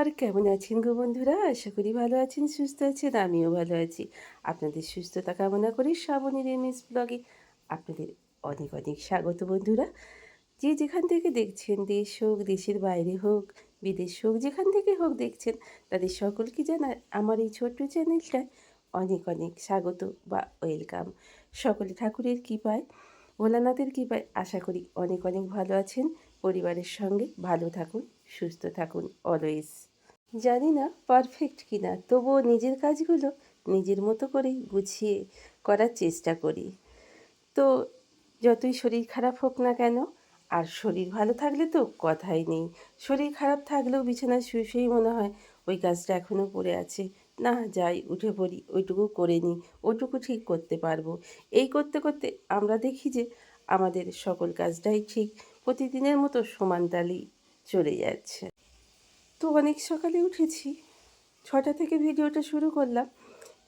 নমস্কার কেমন আছেন গো বন্ধুরা? আশা করি ভালো আছেন, সুস্থ আছেন, আমিও ভালো আছি। আপনাদের সুস্থতা কামনা করি শ্রাবণীর এমএস ব্লগে আপনাদের অনেক অনেক স্বাগত বন্ধুরা। যে যেখান থেকে দেখছেন, দেশ হোক, দেশের বাইরে হোক, বিদেশ হোক, যেখান থেকে হোক দেখছেন, তাদের সকলকে জানার আমার এই ছোট্ট চ্যানেলটায় অনেক অনেক স্বাগত বা ওয়েলকাম। সকলে ঠাকুরের কৃপায়, ভোলানাথের কৃপায় আশা করি অনেক অনেক ভালো আছেন। পরিবারের সঙ্গে ভালো থাকুন, সুস্থ থাকুন অলওয়েজ জানি না পারফেক্ট কিনা। তবুও নিজের কাজগুলো নিজের মতো করেই গুছিয়ে করার চেষ্টা করি। তো যতই শরীর খারাপ হোক না কেন, আর শরীর ভালো থাকলে তো কথাই নেই। শরীর খারাপ থাকলেও বিছানায় শুয়ে শুয়েই মনে হয়, ওই কাজটা এখনও পড়ে আছে। না, যাই, উঠে পড়ি। ওইটুকু করে নিই। ওটুকু ঠিক করতে পারব। এই করতে করতে আমরা দেখি যে, আমাদের সকল কাজটাই ঠিক। প্রতিদিনের মতো সমান তালেই চলে যাচ্ছে। তো অনেক সকালে উঠেছি। ছটা থেকে ভিডিওটা শুরু করলাম।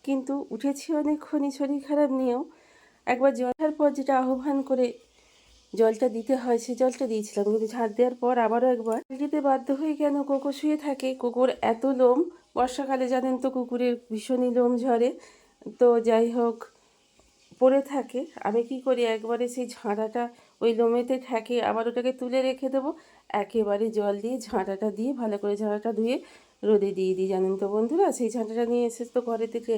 কিন্তু উঠেছি অনেকক্ষণই শরীর খারাপ নিয়েও। একবার জলার পর যেটা আহ্বান করে জলটা দিতে হয়, সে জলটা দিয়েছিলাম। কিন্তু ঝাঁট দেওয়ার পর আবারও একবার দিতে বাধ্য হয়ে কেন কোকো শুয়ে থাকে? কুকুর এত লোম, বর্ষাকালে জানেন তো কুকুরের ভীষণই লোম ঝরে। তো যাই হোক, পড়ে থাকে। আমি কি করি? একবারে সেই ঝাঁটাটা ওই লোমেতে ঠেকে আবার ওটাকে তুলে রেখে দেবো। একেবারে জল দিয়ে, ঝাঁটাটা দিয়ে ভালো করে ঝাঁটাটা ধুয়ে রোদে দিয়ে দিই, জানেন তো বন্ধুরা? সেই ঝাঁটাটা নিয়ে এসে তো ঘরে থেকে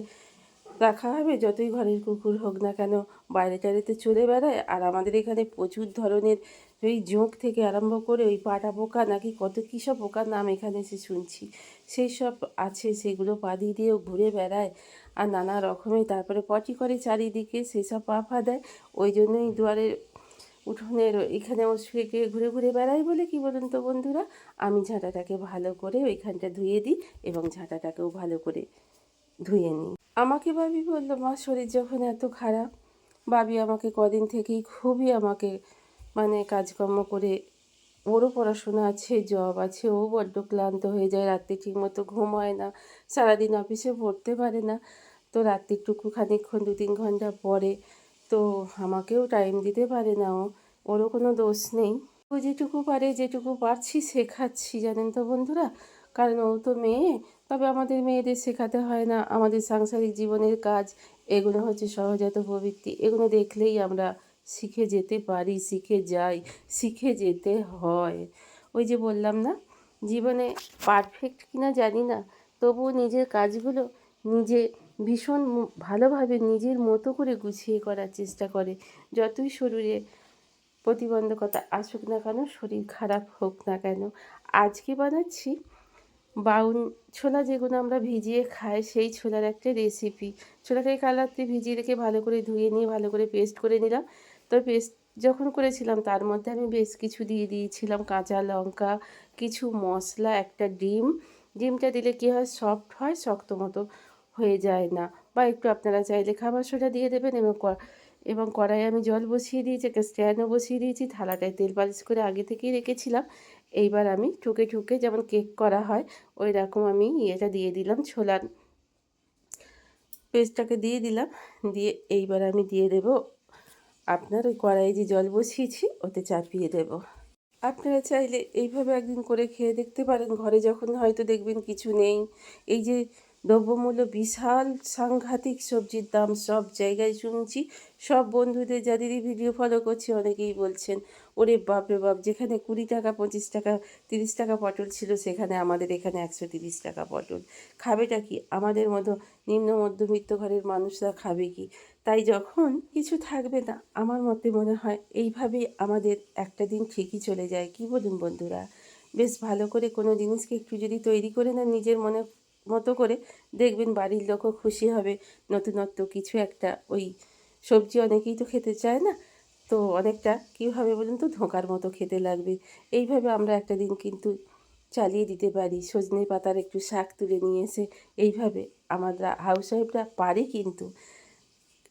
রাখা হবে, যতই ঘরের কুকুর হোক না কেন। বাইরে টাইরেতে চলে বেড়ায়, আর আমাদের এখানে প্রচুর ধরনের ওই জোঁক থেকে আরম্ভ করে ওই পাটা পোকা, নাকি কত কী সব পোকার নাম এখানে এসে শুনছি। সেই সব আছে, সেগুলো পা দিয়ে দিয়েও ঘুরে বেড়ায়, আর নানা রকমের, তারপরে পটি করে চারিদিকে সেসব পা ফা দেয় ওই জন্যই দুয়ারের উঠোনের এখানেও শুয়ে গিয়ে ঘুরে ঘুরে বেড়াই বলে কি বলুন তো বন্ধুরা? আমি ঝাঁটাটাকে ভালো করে ওইখানটা ধুয়ে দিই এবং ঝাঁটাটাকেও ভালো করে ধুয়ে নিই। আমাকে বাবি বলল, মা, শরীর যখন এত খারাপ বাবি আমাকে কদিন থেকেই খুবই আমাকে মানে কাজকর্ম করে, ওরও পড়াশোনা আছে জব আছে, ও বড্ড ক্লান্ত হয়ে যায়, রাত্রে ঠিকমতো ঘুম হয় না, সারাদিন অফিসে পড়তে পারে না। তো রাত্রিটুকু খানিকক্ষণ দু তিন ঘণ্টা পরে তো আমাকেও টাইম দিতে পারে না ও। ওরও কোনো দোষ নেই। ও যেটুকু পারে, যেটুকু পারছি শেখাচ্ছি, জানেন তো বন্ধুরা? কারণ ও তো মেয়ে, তবে আমাদের মেয়েদের শেখাতে হয় না। আমাদের সাংসারিক জীবনের কাজ, এগুলো হচ্ছে সহজাত প্রবৃত্তি। এগুলো দেখলেই আমরা শিখে যেতে পারি, শিখে যাই, শিখে যেতে হয়। ওই যে বললাম না, জীবনে পারফেক্ট কিনা জানি না, তবুও নিজের কাজগুলো নিজে ভীষণ ভালোভাবে নিজের মতো করে গুছিয়ে করার চেষ্টা করে। যতই শরীরে প্রতিবন্ধকতা আসুক না কেন, শরীর খারাপ হোক না কেন, আজকে বানাচ্ছি বাউন ছোলা যেগুলো আমরা ভিজিয়ে খাই, সেই ছোলার একটা রেসিপি ছোলাটাকে কাল রাত্রে ভিজিয়ে রেখে ভালো করে ধুয়ে নিয়ে, ভালো করে পেস্ট করে নিলাম। তো পেস্ট যখন করেছিলাম, তার মধ্যে আমি বেশ কিছু দিয়ে দিয়েছিলাম, কাঁচা লঙ্কা, কিছু মশলা, একটা ডিম। ডিমটা দিলে কী হয়? সফট হয়, শক্ত মতো। হয়ে যায় না। বা একটু আপনারা চাইলে খাবার সোডা দিয়ে দেবেন এবং এবং কড়াইয়ে আমি জল বসিয়ে দিয়েছি, একটা স্ট্যান্ডও বসিয়ে দিয়েছি, থালাটায় তেল পালিশ করে আগে থেকেই রেখেছিলাম। এইবার আমি ঠুকে ঠুকে যেমন কেক করা হয়, ওই রকম আমি ইয়েটা দিয়ে দিলাম, ছোলার পেস্টটাকে দিয়ে দিলাম, দিয়ে এইবার আমি দিয়ে দেব আপনার ওই কড়াইয়ে যে জল বসিয়েছি, ওতে চাপিয়ে দেব। আপনারা চাইলে এইভাবে একদিন করে খেয়ে দেখতে পারেন, ঘরে যখন হয়তো দেখবেন কিছু নেই, এই যে দ্রব্যমূল্য, বিশাল সাংঘাতিক সবজির দাম সব জায়গায় শুনছি। সব বন্ধুদের যাদেরই ভিডিও ফলো করছি, অনেকেই বলছেন, ওরে বাপরে বাপ, যেখানে কুড়ি টাকা, পঁচিশ টাকা, তিরিশ টাকা পটল ছিল, সেখানে আমাদের এখানে একশো তিরিশ টাকা পটল। খাবেটা কি? আমাদের মতো নিম্ন মধ্যবিত্ত ঘরের মানুষরা খাবে কি? তাই যখন কিছু থাকবে না, আমার মতে মনে হয় এইভাবেই আমাদের একটা দিন ঠিকই চলে যায়। কি বলুন বন্ধুরা? বেশ ভালো করে কোনো জিনিসকে একটু যদি তৈরি করে না নিজের মনে মতো করে দেখবেন বাড়ির লোকও খুশি হবে। নতুনত্ব কিছু একটা, ওই সবজি অনেকেই তো খেতে চায় না। তো অনেকটা কীভাবে বলুন তো? ধোঁকার মতো খেতে লাগবে। এইভাবে আমরা একটা দিন কিন্তু চালিয়ে দিতে পারি। সজনে পাতার একটু শাক তুলে নিয়ে এসে এইভাবে আমরা হাউস ওয়াইফরা পারি কিন্তু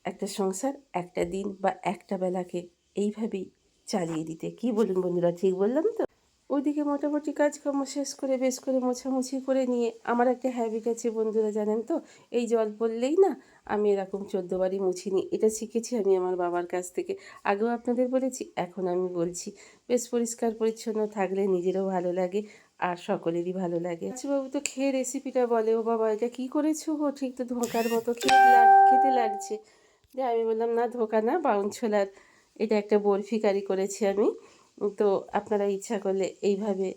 একটা সংসার, একটা দিন বা একটা বেলাকে এইভাবেই চালিয়ে দিতে। কি বলুন বন্ধুরা, ঠিক বললাম তো? ওইদিকে মোটামুটি কাজকর্ম শেষ করে বেশ করে মোছামুছি করে নিয়ে আমার একটা হ্যাবিট আছে বন্ধুরা জানেন তো, এই জল পড়লেই না আমি এরকম চোদ্দোবারই মুছিনি। এটা শিখেছি আমি আমার বাবার কাছ থেকে। আগেও আপনাদের বলেছি, এখন আমি বলছি। বেশ পরিষ্কার পরিচ্ছন্ন থাকলে নিজেরও ভালো লাগে আর সকলেরই ভালো লাগে। বাবু তো খেয়ে রেসিপিটা বলে, ও বাবা, এটা কী করেছ গো? ঠিক তো ধোকার মতো খেতে খেতে লাগছে। যে আমি বললাম, না, ধোকা না, বাউন ছোলার। এটা একটা বরফি কারি করেছি আমি। তো আপনারা ইচ্ছা করলে এইভাবে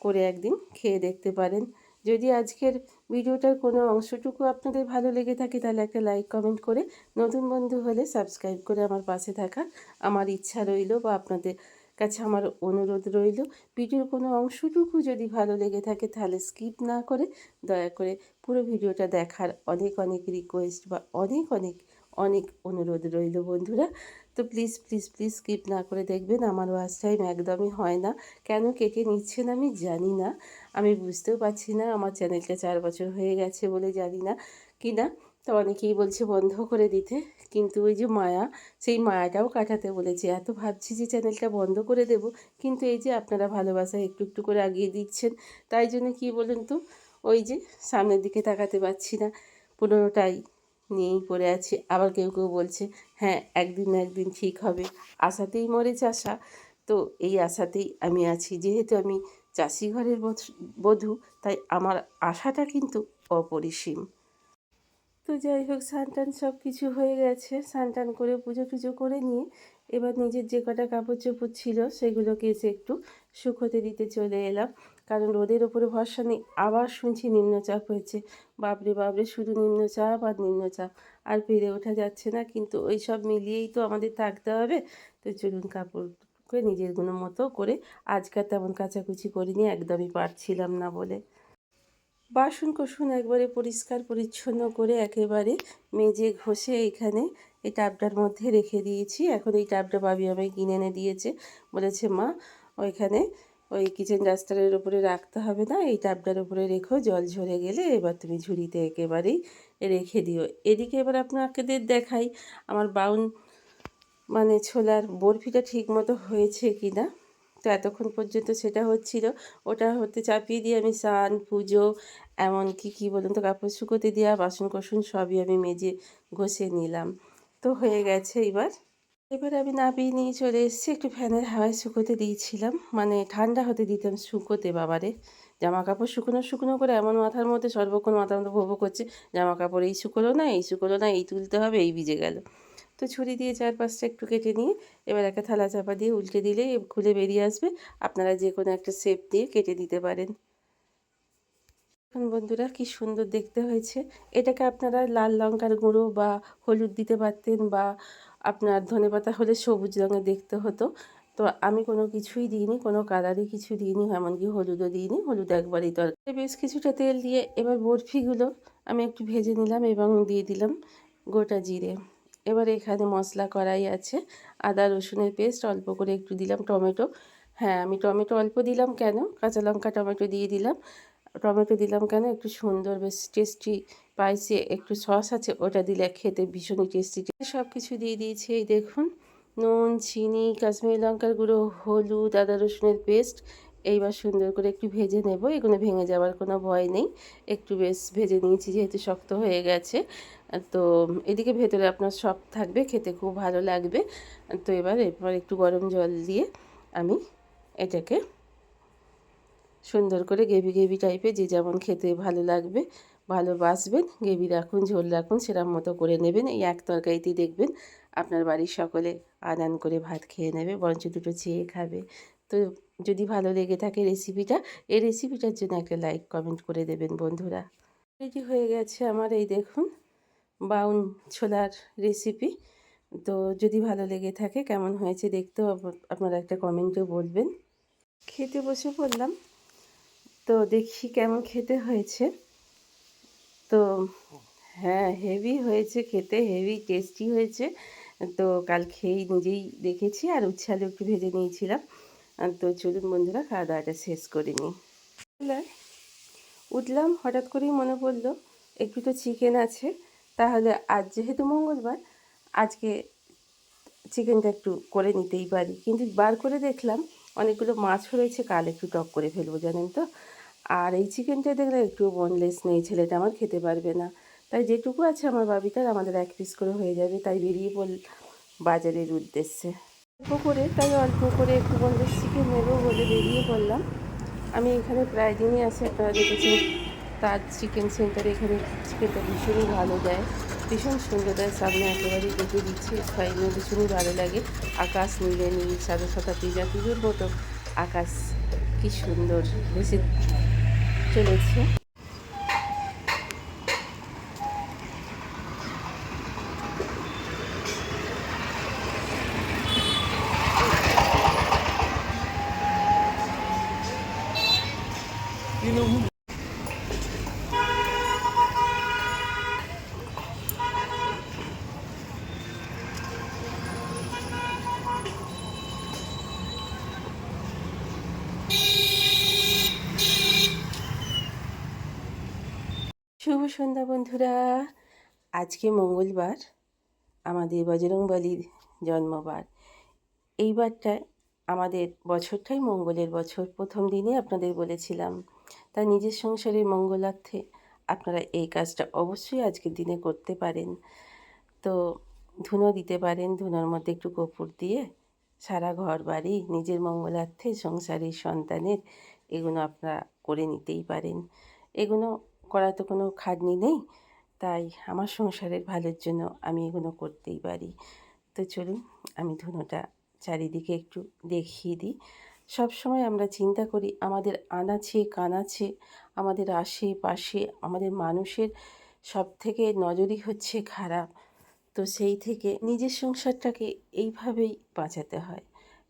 করে একদিন খেয়ে দেখতে পারেন। যদি আজকের ভিডিওটার কোনো অংশটুকু আপনাদের ভালো লেগে থাকে, তাহলে একটা লাইক, কমেন্ট করে নতুন বন্ধু হলে সাবস্ক্রাইব করে আমার পাশে থাকা। আমার ইচ্ছা রইল বা আপনাদের কাছে আমার অনুরোধ রইল। ভিডিওর কোনো অংশটুকু যদি ভালো লেগে থাকে, তাহলে স্কিপ না করে দয়া করে পুরো ভিডিওটা দেখার অনেক অনেক রিকোয়েস্ট বা অনেক অনেক অনেক অনুরোধ রইল বন্ধুরা। তো প্লিজ প্লিজ প্লিজ স্কিপ না করে দেখবেন আমার ওয়াচ টাইম একদমই হয় না। কেন কেটে নিচ্ছেন আমি জানি না। আমি বুঝতেও পারছি না, আমার চ্যানেলটা চার বছর হয়ে গেছে বলে জানি না। কি না? তো অনেকেই বলছে বন্ধ করে দিতে। কিন্তু ওই যে মায়া, সেই মায়াটাও কাটাতে বলেছে। এত ভাবছি যে চ্যানেলটা বন্ধ করে দেব। কিন্তু এই যে আপনারা ভালোবাসা একটু একটু করে আগিয়ে দিচ্ছেন, তাই জন্য কি বলুন তো? ওই যে সামনের দিকে তাকাতে পারছি না। পুরোটাই নিয়েই পড়ে আছি। আবার কেউ কেউ বলছে হ্যাঁ একদিন না একদিন ঠিক হবে। আশাতেই মরে চাষা। তো এই আশাতেই আমি আছি। যেহেতু আমি চাষি ঘরের বধূ- তাই আমার আশাটা কিন্তু অপরিসীম। তো যাই হোক স্নান সব কিছু হয়ে গেছে। স্নান টান করে পুজো টুজো করে নিয়ে এবার নিজের যে কটা কাপড় চোপড় ছিল, সেগুলোকে এসে একটু শুকোতে দিতে চলে এলাম। কারণ রোদের ওপরে ভরসা নেই। আবার শুনছি নিম্নচাপ হয়েছে। বাপরে বাপরে, শুধু নিম্নচাপ আর নিম্নচাপ। আর পেরে ওঠা যাচ্ছে না, কিন্তু ওই সব মিলিয়েই তো আমাদের থাকতে হবে। তো চলুন কাপড়কে নিজেরগুলো মতো করে আজকাল তেমন কাচাকুচি করিনি, একদমই পারছিলাম না বলে। বাসন কোসন একবারে পরিষ্কার পরিচ্ছন্ন করে একেবারে মেজে ঘষে এইখানে এই টাবটার মধ্যে রেখে দিয়েছি। এখন এই টাবটা বাবি আমায় কিনে এনে দিয়েছে। বলেছে, মা, ওইখানে ওই কিচেন ডাস্টারের উপরে রাখতে হবে না, এই টাবটার উপরে রেখো, জল ঝরে গেলে এবার তুমি ঝুড়িতে একেবারেই রেখে দিও। এদিকে এবার আপনাদের দেখাই, আমার বাউন মানে ছোলার বরফিটা ঠিক মতো হয়েছে কি না তো এতক্ষণ পর্যন্ত সেটা হচ্ছিল, ওটা হতে চাপিয়ে দিয়ে আমি স্নান, পুজো, এমনকি কী বলুন তো, কাপড় শুকোতে দেওয়া বাসন কোসন সবই আমি মেজে ঘষে নিলাম। তো হয়ে গেছে এবার এবার আমি নাপিয়ে নিয়ে চলে এসেছি। একটু ফ্যানের হাওয়ায় শুকোতে দিয়েছিলাম। মানে ঠান্ডা হতে দিতাম শুকোতে বাবারে। জামা কাপড় শুকনো শুকনো করে এমন মাথার মধ্যে সর্বক্ষণ মাথার মধ্যে ভোবো করছে জামা কাপড় এই শুকোলো না, এই শুকোলো না, এই তুলতে হবে, এই ভিজে গেল। তো ছুরি দিয়ে চার পাঁচটা একটু কেটে নিয়ে এবার একটা থালা চাপা দিয়ে উল্টে দিলে খুলে বেরিয়ে আসবে। আপনারা যে কোনো একটা শেপ দিয়ে কেটে দিতে পারেন। বন্ধুরা কি সুন্দর দেখতে হয়েছে। এটাকে আপনারা লাল লঙ্কার গুঁড়ো বা হলুদ দিতে পারতেন বা আপনার ধনেপাতা হলে সবুজ রঙের দেখতে হতো। তো আমি কোনো কিছুই দিইনি, কোনো কালারই কিছু দিইনি, এমনকি হলুদও দিইনি, হলুদ একবারই তরকারি বেশ কিছুটা তেল দিয়ে এবার বরফিগুলো আমি একটু ভেজে নিলাম এবং দিয়ে দিলাম গোটা জিরে। এবার এখানে মশলা কড়াই আছে, আদা, রসুনের পেস্ট, অল্প করে একটু দিলাম টমেটো। হ্যাঁ আমি টমেটো অল্প দিলাম কেন? কাঁচা লঙ্কা, টমেটো দিয়ে দিলাম। টমেটো দিলাম কেন? একটু সুন্দর, বেশ টেস্টি স্পাইসি একটু সস আছে, ওটা দিলে খেতে ভীষণই টেস্টি সব কিছু দিয়ে দিয়েছি, এই দেখুন, নুন, চিনি, কাশ্মীরি লঙ্কার গুঁড়ো, হলুদ, আদা রসুনের পেস্ট এইবার সুন্দর করে একটু ভেজে নেব, এগুলো ভেঙে যাওয়ার কোনো ভয় নেই। একটু বেশ ভেজে নিয়েছি, যেহেতু শক্ত হয়ে গেছে। তো এদিকে ভেতরে আপনার সব থাকবে, খেতে খুব ভালো লাগবে। তো এবার এরপর একটু গরম জল দিয়ে আমি এটাকে সুন্দর করে গেবি গেবি টাইপের যে যেমন খেতে ভালো লাগবে ভালোবাসবেন গেবি রাখুন, ঝোল রাখুন, সেরম মতো করে নেবেন। এই এক তরকারিতে দেখবেন আপনার বাড়ির সকলে আদান করে ভাত খেয়ে নেবে, বরঞ্চ দুটো চেয়ে খাবে। তো যদি ভালো লেগে থাকে রেসিপিটা, এই রেসিপিটার জন্য একটা লাইক, কমেন্ট করে দেবেন বন্ধুরা। রেডি হয়ে গেছে আমার এই দেখুন বাউন ছোলার রেসিপি। তো যদি ভালো লেগে থাকে, কেমন হয়েছে দেখতেও আপনারা একটা কমেন্টও বলবেন। খেতে বসে পড়লাম। তো দেখি কেমন খেতে হয়েছে। তো হ্যাঁ হেভি হয়েছে খেতে হেভি টেস্টি হয়েছে। তো কাল খেয়েই নিজেই দেখেছি আর উচ্ছালে একটু ভেজে নিয়েছিলাম। তো চলুন বন্ধুরা খাওয়া দাওয়াটা শেষ করে নিই। উঠলাম, হঠাৎ করেই মনে পড়ল, একটু তো চিকেন আছে। তাহলে আজ যেহেতু মঙ্গলবার, আজকে চিকেনটা একটু করে নিতেই পারি। কিন্তু বার করে দেখলাম, অনেকগুলো মাছও রয়েছে, কাল একটু টক করে ফেলব, জানেন তো? আর এই চিকেনটা দেখলে একটু বোনলেস নেই, ছেলেটা আমার খেতে পারবে না। তাই যেটুকু আছে আমার বাবিটার, আমাদের এক পিস করে হয়ে যাবে। তাই বেরিয়ে পড়ল বাজারের উদ্দেশ্যে। অল্প করে, তাই অল্প করে একটু বোনলেস চিকেন নেব বলে বেরিয়ে পড়লাম। আমি এখানে প্রায় দিনই আসি আপনারা দেখেছেন তার চিকেন সেন্টারে এখানে চিকেনটা ভীষণই ভালো দেয়। ভীষণ সুন্দর দেয়, সামনে একেবারেই দেখে দিচ্ছি। খাইলে ভীষণই ভালো লাগে। আকাশ নীলে, নীল, সাদা সাদা পিজা পুজোর মতো আকাশ। কি সুন্দর, ভেসে চলেছে। সন্ধ্যা, বন্ধুরা। আজকে মঙ্গলবার, আমাদের বজরংবলির জন্মবার। এইবারটায় আমাদের বছরটাই মঙ্গলের বছর। প্রথম দিনে আপনাদের বলেছিলাম। তাই নিজের সংসারের মঙ্গলার্থে আপনারা এই কাজটা অবশ্যই আজকের দিনে করতে পারেন। তো ধুনো দিতে পারেন, ধুনোর মধ্যে একটু কপুর দিয়ে সারা ঘর বাড়ি নিজের মঙ্গলার্থে, সংসারের সন্তানের, এগুলো আপনারা করে নিতেই পারেন। এগুলো করা তো কোনো খাটনি নেই। তাই আমার সংসারের ভালোর জন্য আমি এগুলো করতেই পারি। তো চলুন, আমি ধুনোটা চারিদিকে একটু দেখিয়ে দিই। সব সময় আমরা চিন্তা করি, আমাদের আনাচে কানাচে, আমাদের আশেপাশে, আমাদের মানুষের সব থেকে নজরই হচ্ছে খারাপ। তো সেই থেকে নিজের সংসারটাকে এইভাবেই বাঁচাতে হয়।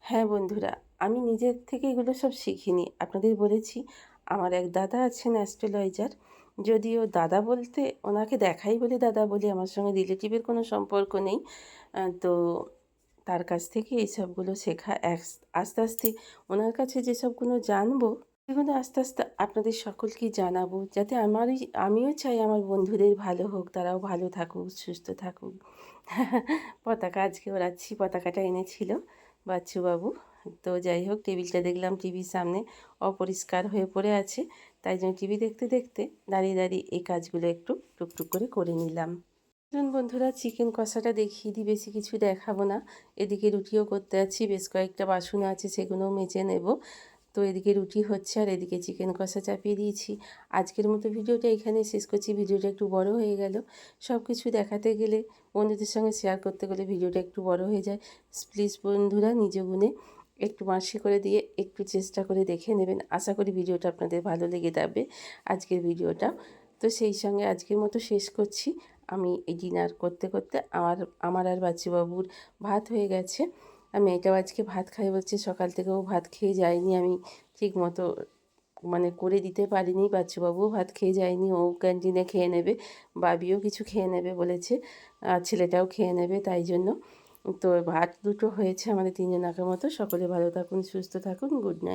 হ্যাঁ বন্ধুরা, আমি নিজের থেকে এগুলো সব শিখিনি। আপনাদের বলেছি, আমার এক দাদা আছেন অ্যাস্ট্রোলজার। যদিও দাদা বলতে ওনাকে দেখাই বলে দাদা বলি আমার সঙ্গে রিলেটিভের কোনো সম্পর্ক নেই। তো তার কাছ থেকে এইসবগুলো শেখা এক আস্তে আস্তে ওনার কাছে যেসবগুলো জানব, সেগুলো আস্তে আস্তে আপনাদের সকলকে জানাব যাতে আমারই আমিও চাই আমার বন্ধুদের ভালো হোক, তারাও ভালো থাকুক, সুস্থ থাকুক। পতাকা আজকে ওরাচ্ছি পতাকাটা এনেছিল বাচ্চুবাবু। তো যাই হোক, টেবিলটা দেখলাম টিভির সামনে অপরিষ্কার হয়ে পড়ে আছে। তাই জন্য টিভি দেখতে দেখতে দাঁড়িয়ে দাঁড়িয়ে এই কাজগুলো একটু টুকটুক করে করে নিলাম। চলুন বন্ধুরা, চিকেন কষাটা দেখিয়ে দিই, বেশি কিছু দেখাবো না। এদিকে রুটিও করতে আছি বেশ কয়েকটা বাসন আছে সেগুলোও মেজে নেব। তো এদিকে রুটি হচ্ছে আর এদিকে চিকেন কষা চাপিয়ে দিয়েছি। আজকের মতো ভিডিওটা এখানে শেষ করছি। ভিডিওটা একটু বড় হয়ে গেল। সব কিছু দেখাতে গেলে বন্ধুদের সঙ্গে শেয়ার করতে গেলে ভিডিওটা একটু বড় হয়ে যায়। প্লিজ বন্ধুরা, নিজ গুণে একটু মাসি করে দিয়ে একটু চেষ্টা করে দেখে নেবেন। আশা করি ভিডিওটা আপনাদের ভালো লেগে যাবে আজকের ভিডিওটা। তো সেই সঙ্গে আজকের মতো শেষ করছি। আমি এই ডিনার করতে করতে আমার আমার আর বাচ্চুবাবুর ভাত হয়ে গেছে। আর মেয়েটাও আজকে ভাত খাই বলছে, সকাল থেকেও ভাত খেয়ে যায়নি। আমি ঠিক মতো মানে করে দিতে পারিনি। বাচ্চুবাবুও ভাত খেয়ে যায়নি, ও ক্যান্টিনে খেয়ে নেবে, বাবিও কিছু খেয়ে নেবে বলেছে, আর ছেলেটাও খেয়ে নেবে তাই জন্য। তো ভাত দুটো হয়েছে আমাদের তিনজনাকের মতো। সকলে ভালো থাকুন সুস্থ থাকুন গুড নাইট।